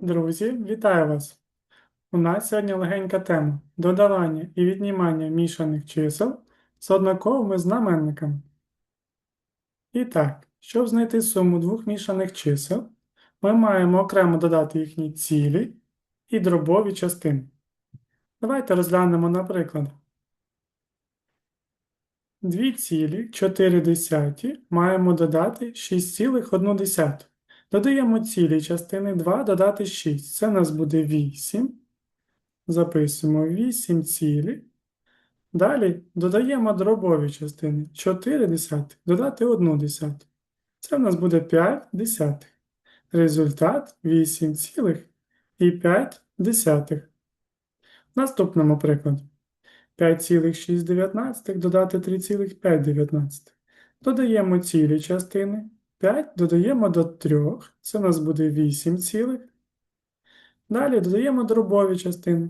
Друзі, вітаю вас! У нас сьогодні легенька тема додавання і віднімання мішаних чисел з однаковими знаменниками. І так, щоб знайти суму двох мішаних чисел, ми маємо окремо додати їхні цілі і дробові частини. Давайте розглянемо, наприклад. 2,4 маємо додати 6,1. Додаємо цілі частини 2 додати 6. Це у нас буде 8. Записуємо 8 цілі. Далі додаємо дробові частини 4 десятих, додати 1 десяту. Це в нас буде 5 десятих. Результат 8,5. В наступному прикладі. 5,6 додати 3,5. Додаємо цілі частини. 5 додаємо до 3, це у нас буде 8 цілих. Далі додаємо дробові частини.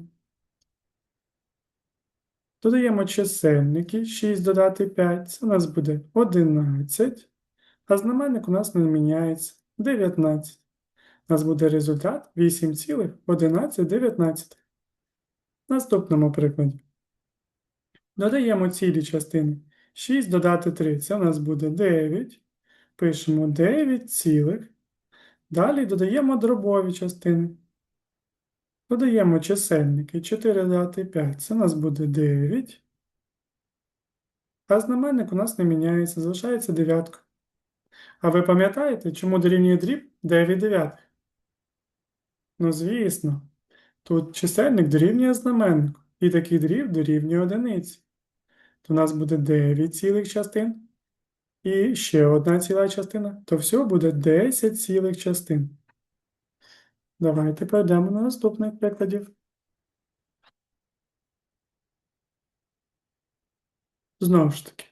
Додаємо чисельники 6 додати 5, це у нас буде 11. А знаменник у нас не міняється 19. У нас буде результат 8,11. В наступному прикладі. Додаємо цілі частини. 6 додати 3, це у нас буде 9. Пишемо 9 цілих. Далі додаємо дробові частини. Додаємо чисельники 4 додати 5, це у нас буде 9. А знаменник у нас не міняється, залишається дев'ятка. А ви пам'ятаєте, чому дорівнює дріб 9 дев'ятих? Ну, звісно, тут чисельник дорівнює знаменнику, і такий дріб дорівнює одиниці. То у нас буде 9 цілих частин. І ще одна ціла частина, то всього буде 10 цілих частин. Давайте перейдемо на наступних прикладів. Знову ж таки,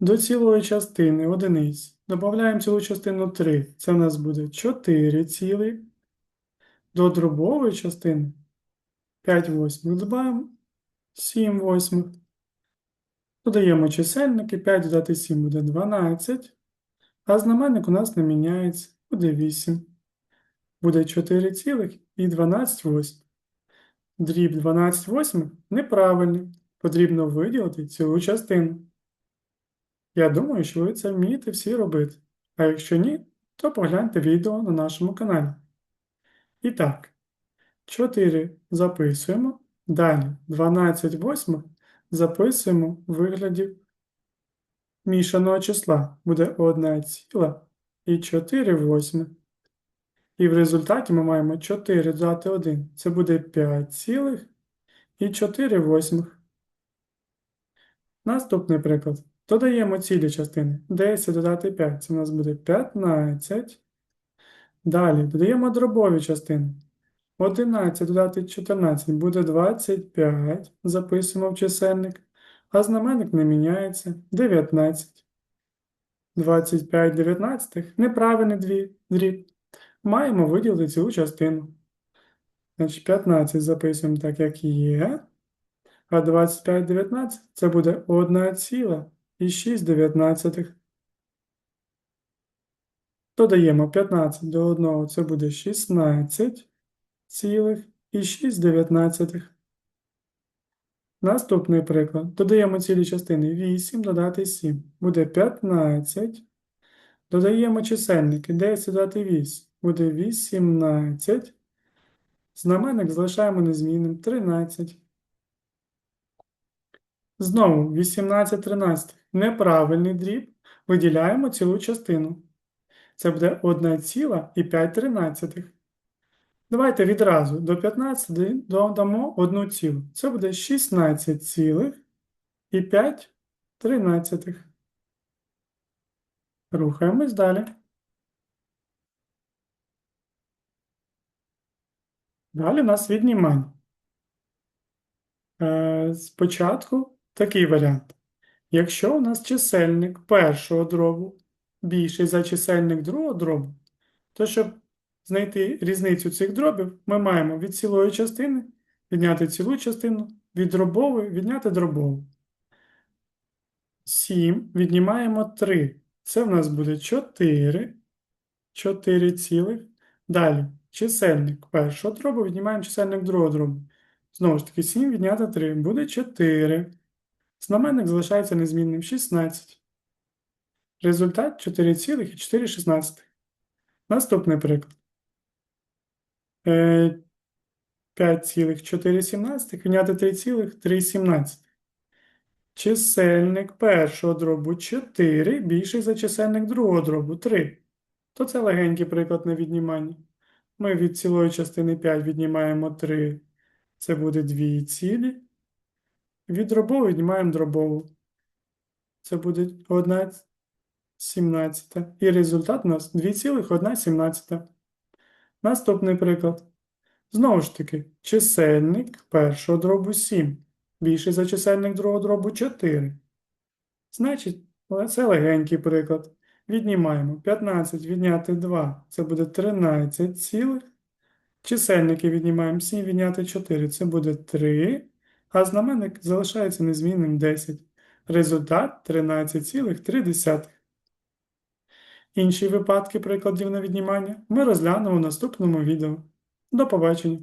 до цілої частини одиниць додаємо цілу частину 3. Це в нас буде 4 цілі. До дробової частини 5 восьмих додаємо 7 восьмих. Додаємо чисельники, 5 додати 7 буде 12, а знаменник у нас не міняється, буде 8. Буде 4 цілих і 12 восьмих. Дріб 12 восьмих неправильний. Потрібно виділити цілу частину. Я думаю, що ви це вмієте всі робити. А якщо ні, то погляньте відео на нашому каналі. І так, 4 записуємо. Далі 12 восьмих записуємо в вигляді мішаного числа. Буде 1 ціла і 4 восьми. І в результаті ми маємо 4 додати 1. Це буде 5 цілих і 4 восьмих. Наступний приклад. Додаємо цілі частини. 10 додати 5. Це у нас буде 15. Далі додаємо дробові частини. 11 додати 14 буде 25. Записуємо в чисельник. А знаменник не міняється. 19. 25 19 неправильний дві- дріб. Маємо виділити цілу частину. Значить, 15 записуємо так, як є. А 25 19 це буде 1 ціла і 6 дев'ятнадцятих. Додаємо 15 до 1, це буде 16 цілих і 6 дев'ятнадцятих. Наступний приклад. Додаємо цілі частини 8 додати 7. Буде 15. Додаємо чисельники 10 додати 8. Буде 18. Знаменник залишаємо незмінним 13. Знову 18 13. Неправильний дріб. Виділяємо цілу частину. Це буде 1 ціла і 5 тринадцятих. Давайте відразу до 15 додамо 1 цілу. Це буде 16 цілих і 5 тринадцятих. Рухаємось далі. Далі у нас віднімання. Е, Спочатку такий варіант. Якщо у нас чисельник першого дробу більший за чисельник другого дробу, то щоб знайти різницю цих дробів, ми маємо від цілої частини відняти цілу частину, від дробової відняти дробову. 7 віднімаємо 3. Це в нас буде 4. 4 цілих. Далі чисельник першого дробу віднімаємо чисельник другого дробу. Знову ж таки, 7 відняти 3 буде 4. Знаменник залишається незмінним 16. Результат 4,416. Наступний приклад. Е, 5,417 відняти 3,317. Чисельник першого дробу 4 більший за чисельник другого дробу 3. То це легенький приклад на віднімання. Ми від цілої частини 5 віднімаємо 3. Це буде 2 цілі. Від дробової віднімаємо дробову. Це буде 1 сімнадцята. І результат у нас 2,1 Наступний приклад. Знову ж таки, чисельник першого дробу 7 більший за чисельник другого дробу 4. Значить, це легенький приклад. Віднімаємо 15 відняти 2, це буде 13 цілих. Чисельники віднімаємо 7 відняти 4, це буде 3, а знаменник залишається незмінним 10. Результат 13,3. Інші випадки прикладів на віднімання ми розглянемо в наступному відео. До побачення!